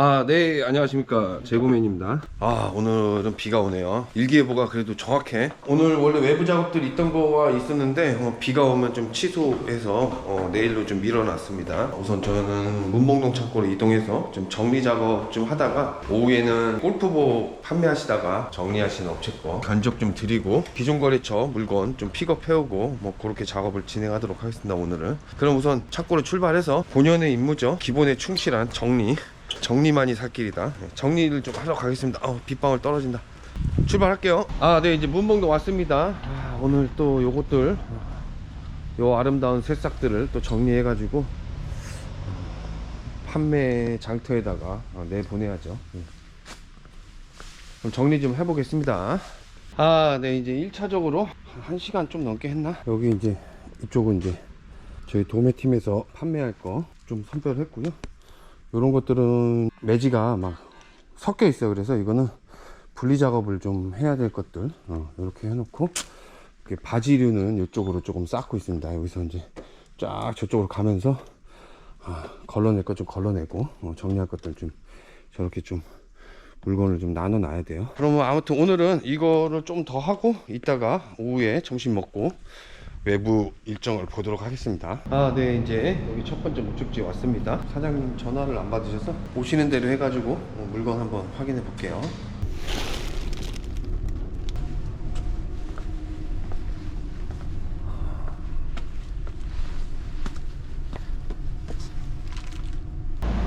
아, 네, 안녕하십니까. 재구맨입니다. 아, 오늘은 비가 오네요. 일기예보가 그래도 정확해. 오늘 원래 외부 작업들이 있던 거가 있었는데, 어, 비가 오면 좀 취소해서, 어, 내일로 좀 밀어놨습니다. 우선 저는 문봉동 창고로 이동해서 좀 정리 작업 좀 하다가, 오후에는 골프복 판매하시다가 정리하시는 업체 거 견적 좀 드리고, 기존 거래처 물건 좀 픽업해오고, 뭐, 그렇게 작업을 진행하도록 하겠습니다, 오늘은. 그럼 우선 창고로 출발해서 본연의 임무죠. 기본에 충실한 정리. 정리만이 살 길이다. 네, 정리를 좀 하러 가겠습니다. 어, 빗방울 떨어진다. 출발할게요. 아, 네, 이제 문봉도 왔습니다. 아, 오늘 또 요것들, 요 아름다운 새싹들을 또 정리해 가지고 판매 장터에다가 어, 내보내야죠. 네. 그럼 정리 좀 해보겠습니다. 아, 네, 이제 1차적으로 한 시간 좀 넘게 했나? 여기 이제 이쪽은 이제 저희 도매팀에서 판매할 거 좀 선별했고요. 이런 것들은 매지가 막 섞여 있어요. 그래서 이거는 분리 작업을 좀 해야 될 것들 어, 이렇게 해놓고 이렇게 바지류는 이쪽으로 조금 쌓고 있습니다. 여기서 이제 쫙 저쪽으로 가면서 아, 걸러낼 것 좀 걸러내고 어, 정리할 것들 좀 저렇게 좀 물건을 좀 나눠 놔야 돼요. 그러면 아무튼 오늘은 이거를 좀 더 하고 이따가 오후에 점심 먹고 외부 일정을 보도록 하겠습니다. 아, 네, 이제 여기 첫 번째 목적지에 왔습니다. 사장님 전화를 안 받으셔서 오시는 대로 해가지고 어, 물건 한번 확인해 볼게요.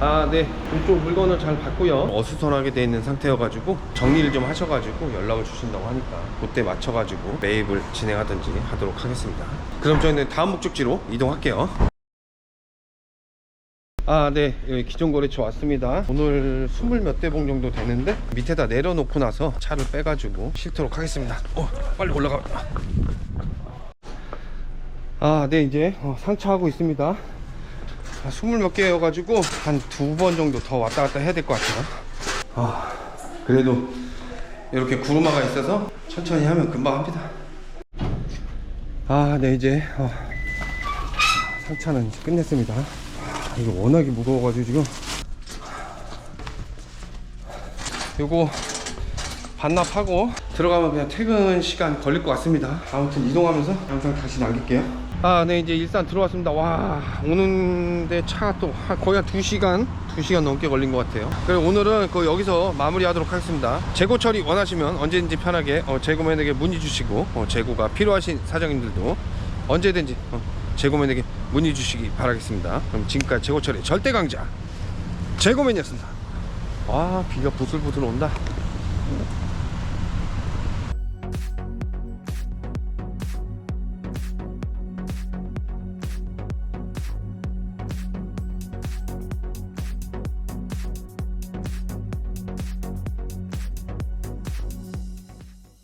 아, 네. 이쪽 물건을 잘 봤고요. 어수선하게 돼 있는 상태여가지고 정리를 좀 하셔가지고 연락을 주신다고 하니까 그때 맞춰가지고 매입을 진행하든지 하도록 하겠습니다. 그럼 저희는 다음 목적지로 이동할게요. 아, 네. 여기 기존 거래처 왔습니다. 오늘 스물 몇 대봉 정도 되는데 밑에다 내려놓고 나서 차를 빼가지고 싣도록 하겠습니다. 어, 빨리 올라가. 아, 네. 이제 어, 상차하고 있습니다. 아, 스물 몇 개여가지고 한 두 번 정도 더 왔다 갔다 해야 될 것 같아요. 아, 그래도 이렇게 구루마가 있어서 천천히 하면 금방 합니다. 아, 네, 이제 어, 상차는 이제 끝냈습니다. 아, 이거 워낙에 무거워가지고 지금 요거 반납하고 들어가면 그냥 퇴근 시간 걸릴 것 같습니다. 아무튼 이동하면서 영상 다시 남길게요. 아, 네, 이제 일산 들어왔습니다. 와, 오는데 차가 또 한- 거의 한 2시간, 2시간 넘게 걸린 것 같아요. 그래 오늘은 그 여기서 마무리 하도록 하겠습니다. 재고 처리 원하시면 언제든지 편하게 어, 재고맨에게 문의 주시고 어, 재고가 필요하신 사장님들도 언제든지 어, 재고맨에게 문의 주시기 바라겠습니다. 그럼 지금까지 재고 처리 절대 강자 재고맨이었습니다. 와, 비가 부슬부슬 온다.